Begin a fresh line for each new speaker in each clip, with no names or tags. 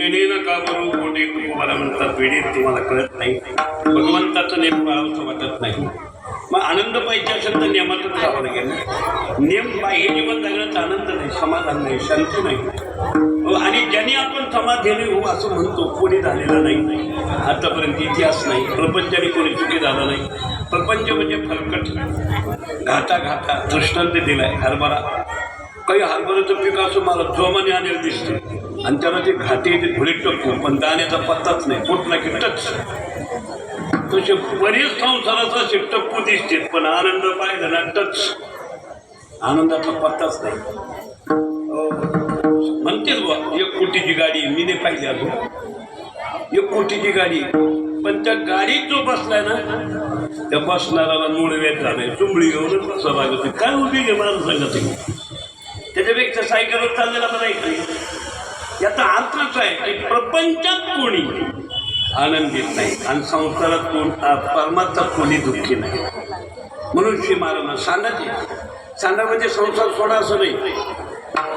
कोटेने नका करू कोटे मला म्हणतात वेळेत तुम्हाला कळत नाही. भगवंताचं नेम पाळावंसं वाटत नाही. मग आनंद पाहिजे असेल तर नियमातच राहावं लागेल नियम पाहिजे जीवन जगण्याचा आनंद नाही समाधान नाही शांती नाही. हो, आणि ज्यांनी आपण समाधी हो असं म्हणतो कोणी झालेलं नाही. आतापर्यंत इतिहास नाही प्रपंचाने कोणी चुकी झाला नाही. प्रपंच म्हणजे फरकट. घाता घाता दृष्टांत दिलाय हरभरा. काही हरभऱ्याचं पीक असं मला जोमाने आणि दिसतं. आणि त्याला ते घाटे ते धुळे टप्पू पण दाण्याचा पत्ताच नाही कुठला की टच तसे बरेच संसाराचा असे टप्पू दिसते पण आनंद पाहिला ना टच. आनंदाचा पत्ताच नाही. म्हणतेच बा एक कोटीची गाडी मी नाही पाहिली अजून. एक कोटीची गाडी. पण त्या गाडीत जो बसलाय ना त्या बसणाऱ्याला मूळ वेद झालाय चुंबळी घेऊनच बसा लागत काय उभी घे मला सांगत आहे. त्याच्यापेक्षा सायकलवर चाललेला बरा ऐकली याचा अर्थच आहे की प्रपंचात कोणी आनंदित नाही आणि संसारात कोण परमात्मा कोणी दुःखी नाही. म्हणून श्री महाराज सांगायचे सांगा म्हणजे संसार सोडा असं नाही.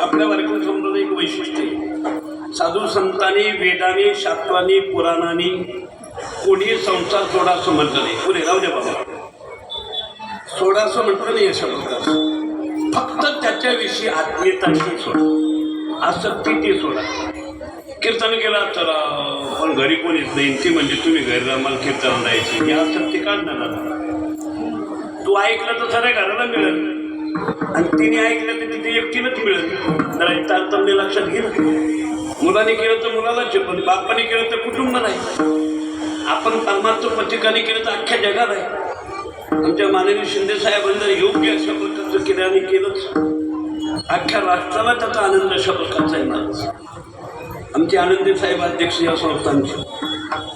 आपल्या वर्गात वर्ग एक वैशिष्ट्य आहे. साधू संतांनी वेदाने शास्त्रांनी पुराणांनी कोणी संसार सोडा असं म्हटलं नाही. पुढे राहू द्या बाबा. सोडा असं म्हटलं नाही या शब्दात फक्त त्याच्याविषयी आत्मीयता सोडा. आसक्ती ती सोडा कीर्तन केला तर पण घरी कोणीच नाही. ती म्हणजे तुम्ही घरी राहा मला कीर्तन द्यायची ही आसक्ती काढणार आता तू ऐकलं तर साऱ्या घराला मिळेल. आणि तिने ऐकलं तर तिथे एकटीनंच मिळेल. जरा तारतम्य लक्षात घे ना. मुलाने केलं तर मुलालाच पण बापाने केलं तर कुटुंब नाही. आपण परमात्म पथिकाने केलं तर अख्ख्या जगात आहे. आमच्या माननीय शिंदे साहेबांना योग्य अशा पद्धतीचं केलं आणि केलंच. अख्ख्या राष्ट्राला त्याचा आनंद अशा प्रकारचा आहे आमचे आनंदी साहेब अध्यक्ष या संस्थांचे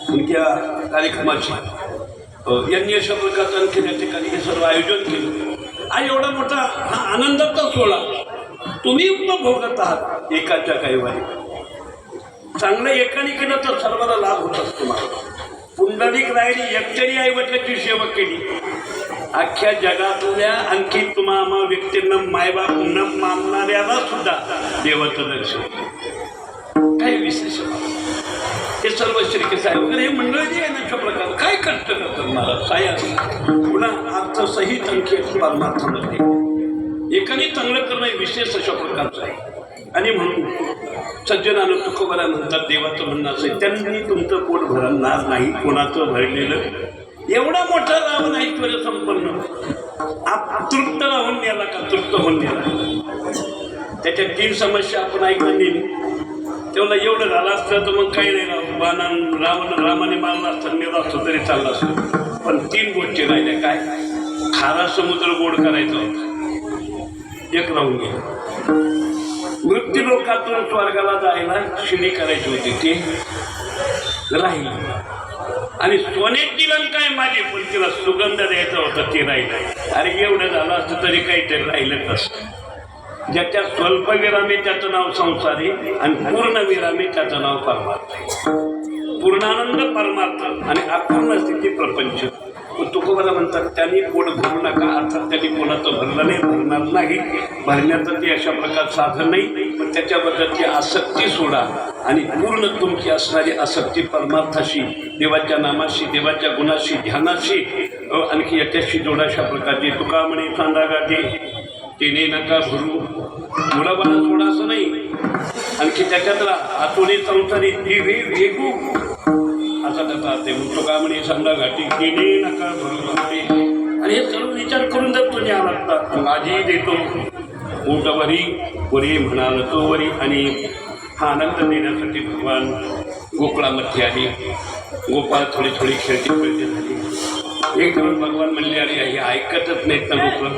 आमच्या कार्यक्रमाचे. यांनी अशा प्रकारचं आणखी या ठिकाणी हे सर्व आयोजन केलं. आणि एवढा मोठा हा आनंदाचा सोहळा. तुम्ही उपभोगत आहात एकाच्या काही वारी चांगलं एकाने केलं तर सर्वांना लाभ होत असतो मला पुंडलिक रायने एकट्याने वडिलांची सेवा केली. अख्ख्या जगातल्या आणखी तुम्हा व्यक्तींना मायबाप न मानणाऱ्याला सुद्धा देवाचं दर्शन काही विशेष? हे सर्व श्रीके साहेब वगैरे हे मंडळ जे आहे ना अशा प्रकार. काय कष्ट करतात मला साया पुन्हा अर्थसहित आणखी परमार्थ नसते एकाने चांगलं करणं हे विशेष अशा प्रकारचं आहे. आणि म्हणून सज्जनानं तुकोबाला म्हणतात देवाचं म्हणणं असेल त्यांनी तुमचं पोट भरणार नाही कोणाचं भरलेलं. एवढा मोठा रावण ऐश्वर संपन्न आप तृप्त राहून गेला का तृप्त होऊन गेला त्याच्या तीन समस्या आपण ऐकून दिली तेवढा एवढं झालं असतं तर मग काही नाही राहू बाणान रावण रामाने मारला असतं नेला असतो तरी चाललं असतं. पण तीन गोष्टी राहिल्या काय? खारा समुद्र गोड करायचा होता. एक राहून गेला. मृत्यू लोकातून स्वर्गाला जायला शिडी करायची होती. ती राहील. आणि सोन्यात दिलं काय माझी पण तिला सुगंध द्यायचा होता ते राहिलं. अरे एवढं झालं असतं तरी काहीतरी राहिलं असतं. ज्याच्या स्वल्प त्याचं नाव संसारी आणि पूर्ण विरामी त्याचं नाव परमार्थ. आहे. पूर्णानंद परमार्थ आणि अपूर्ण स्थिती प्रपंच. तुकोबाला म्हणतात त्यांनी पोट भरू नका. अर्थात त्यांनी कोणाचं भरलं नाही भरणार नाही. भरण्याचं ते अशा प्रकार साधन नाही पण त्याच्याबद्दलची आसक्ती सोडा. आणि पूर्ण तुमची असणारी आसक्ती परमार्थाशी देवाच्या नामाशी देवाच्या गुणाशी ध्यानाशी आणखी याच्याशी जोडा अशा प्रकारची. तुका म्हणे सांगा गाठी तिने नका भरू. मुलाबाला सोडा असं नाही. आणखी त्याच्यातला आतोनी संसारी दिवे वेगू. असा त्याचा ते म्हणतो का तुका म्हणे समजा घाटी केली नका आणि हे सर्व विचार करून जर तुम्ही आला तर माझी देतो. ऊटवरी वरी म्हणाल तो वरी. आणि हा आनंद देण्यासाठी भगवान गोकुळामध्ये आली गोपाळ थोडी थोडी खेळती खेळती झाली. एक दिवस भगवान म्हणले अरे हे ऐकतच नाहीत ना गोकुळ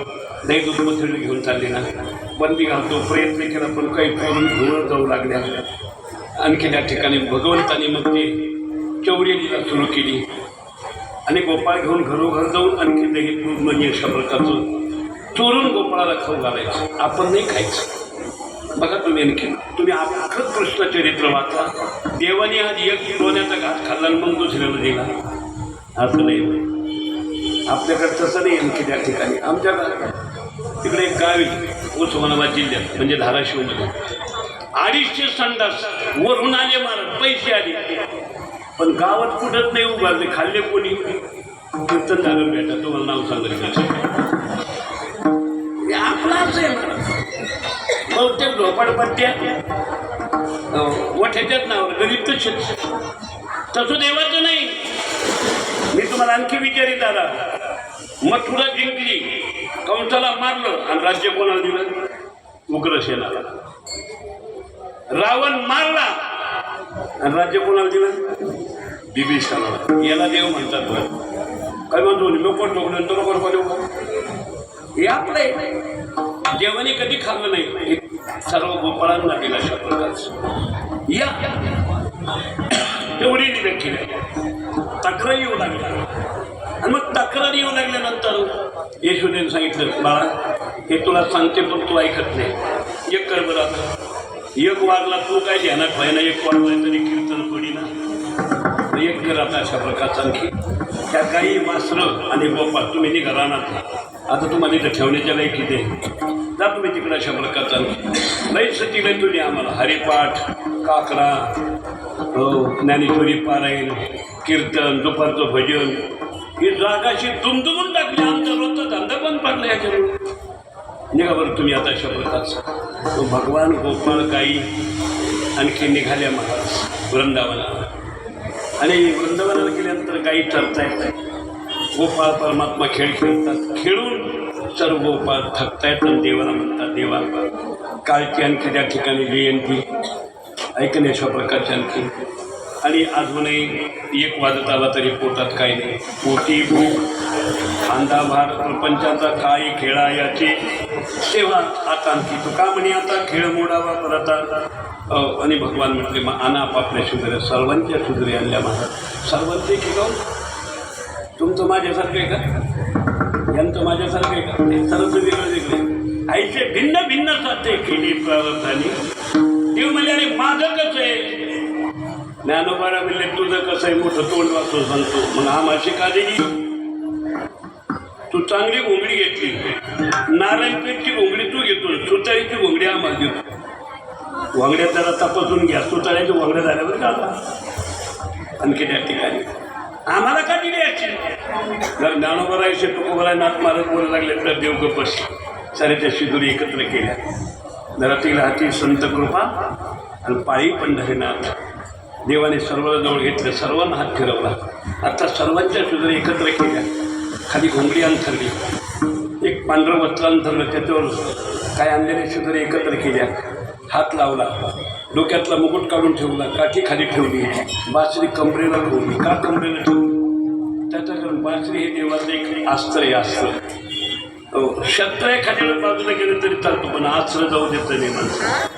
नाही दूध मथळी घेऊन चालली ना. बंदी घालतो प्रयत्न केला पण काही करून घेऊन जाऊ लागल्या. आणखी त्या ठिकाणी भगवंताने मग ते चौर्यलीला सुरू केली. आणि गोपाळ घेऊन घरोघर जाऊन आणखी दही दूध म्हणजे अशा प्रकारचं चोरून गोपाळाला खाऊ घालायचं. आपण नाही खायचं. बघा तुम्ही आणखी. तुम्ही अख्खं कृष्ण चरित्र वाचा. देवाने आज एक सोन्याचा घास खाल्ला आणि मग दुसऱ्याला दिला. असं नाही. आपल्याकडे तसं नाही आणखी त्या ठिकाणी. आमच्या तिकडे एक गावी उस्मानाबाद जिल्ह्यात म्हणजे धाराशिवमध्ये. अडीचशे संडास. वरून आले महाराज पैसे आले. पण गावात कुठंच नाही उभारले. खाल्ले कोणी? कीर्तन झालं भेटा तुम्हाला नाव सांगेल आपलाच हे आपलं आहे बहुतेक झोपडपट्ट्या वठ्याच्याच नावावर गरीब तर शेत तसं देवाचं नाही. मी तुम्हाला आणखी विचारित आला. मथुरा जिंकली. कंसाला मारलं आणि राज्य कोणाला दिलं? उग्रसेनाला. रावण मारला. आणि राज्य कोणाला दिलं? बिभीषणाला याला देव म्हणतात बरं. काय म्हणतो लोक ठोकलं तो लोक ठोकलं हे आपलं आहे. देवाने कधी खाल्लं नाही? सर्व गोपाळांना दिला प्रकारचं या. तेवढी केली. तक्रार येऊ लागल्या. आणि मग तक्रार येऊ लागल्यानंतर यशोदेने सांगितलं बाळा हे तुला सांगते पण तू ऐकत नाही. एक कर बरं एक वागला तू काय ध्यानात व्हायना एक वागला तरी कीर्तन पडी ना. एक कर आता अशा प्रकारचा आणखी. त्या काही वासरं आणि बाप्पा तुम्ही निघा रानात आता तुम्हाला इथं ठेवण्याच्या लायकी ते जा तुम्ही तिकडे अशा प्रकारचा आणखी. लई सती तुम्ही आम्हाला. हरिपाठ काकरा हो ज्ञानेश्वरी पारायण कीर्तन दुपारचं भजन. ही जागाशी दुमदुमून टाकली. आमचा रोजचा धंदा पण पडला याच्यामुळे. निघा बरं तुम्ही आता अशा प्रकारचं. तो भगवान गोपाळ काही आणखी निघाल्या महाराज वृंदावनाला. आणि वृंदावनाला गेल्यानंतर काही चढता येत नाही. गोपाळ परमात्मा खेळ खेळतात. खेळून सर्व गोपाळ थकतायत आणि देवाला म्हणतात देवा काळची आणखी त्या ठिकाणी जयंती ऐकणे अशा प्रकारची आणखी. आणि अजूनही एक वाजत आला तरी पोटात काही नाही. पोटी भूक खांदा भार प्रपंचाचा काही खेळायाचे तेव्हा आता आणखी तो का म्हणे आता? खेळ मोडावा परत आता. आणि भगवान म्हटले मग आणा आपापल्या सुधरे सर्वांच्या सुधरे आणल्या महाराज सर्वांचे शिकव तुमचं माझ्यासारखं आहे का? यांचं माझ्यासारखं आहे का? ते सर्व वेगळं वेगळे आईचे भिन्न भिन्न साथे केली प्रारब्धानी देव म्हणजे अरे माझं कसं आहे? ज्ञानोबारा म्हणले तुझं कसं आहे? मोठं तोंड वाचून सांगतो. मग हा माशी का तू चांगली घोंगडी घेतली. नारायणपेठची घोंगडी तू घेतो सुताळीची घोंगडी आम्हाला घेतो वांगड्या जरा तपासून घ्या सुताळ्याची वांगड्या झाल्यावर घाला आणखी त्या ठिकाणी. आम्हाला का दिली याची? जर ज्ञानोबरायचे तुकोबराय नाथ महाराज बोलायला लागले तर देव सारे त्या शिदुरी एकत्र केल्या. जरा तिला हाती संत कृपा आणि पायी पंढरीनाथ देवाने सर्वाला जवळ घेतलं सर्वांना हात फिरवला. आता सर्वांच्या शिदुरी एकत्र केल्या. खाली घोंगडी अंथरली. एक पांढरं वस्त्र अंथरलं त्याच्यावर काय आणलेले सुधरे एकत्र केल्या. हात लावला. डोक्यातला मुकुट काढून ठेवला. काठी खाली ठेवली. बासरी कमरेला ठेवली. का कमरेला ठेवली? त्याच्याकडून बासरी हे देवाचं एक अस्त्र आहे अस्त्र हो शस्त्र एखाद्या बाजूला गेलं तरी चालतो पण अस्त्र जाऊ देत नाही माणसं.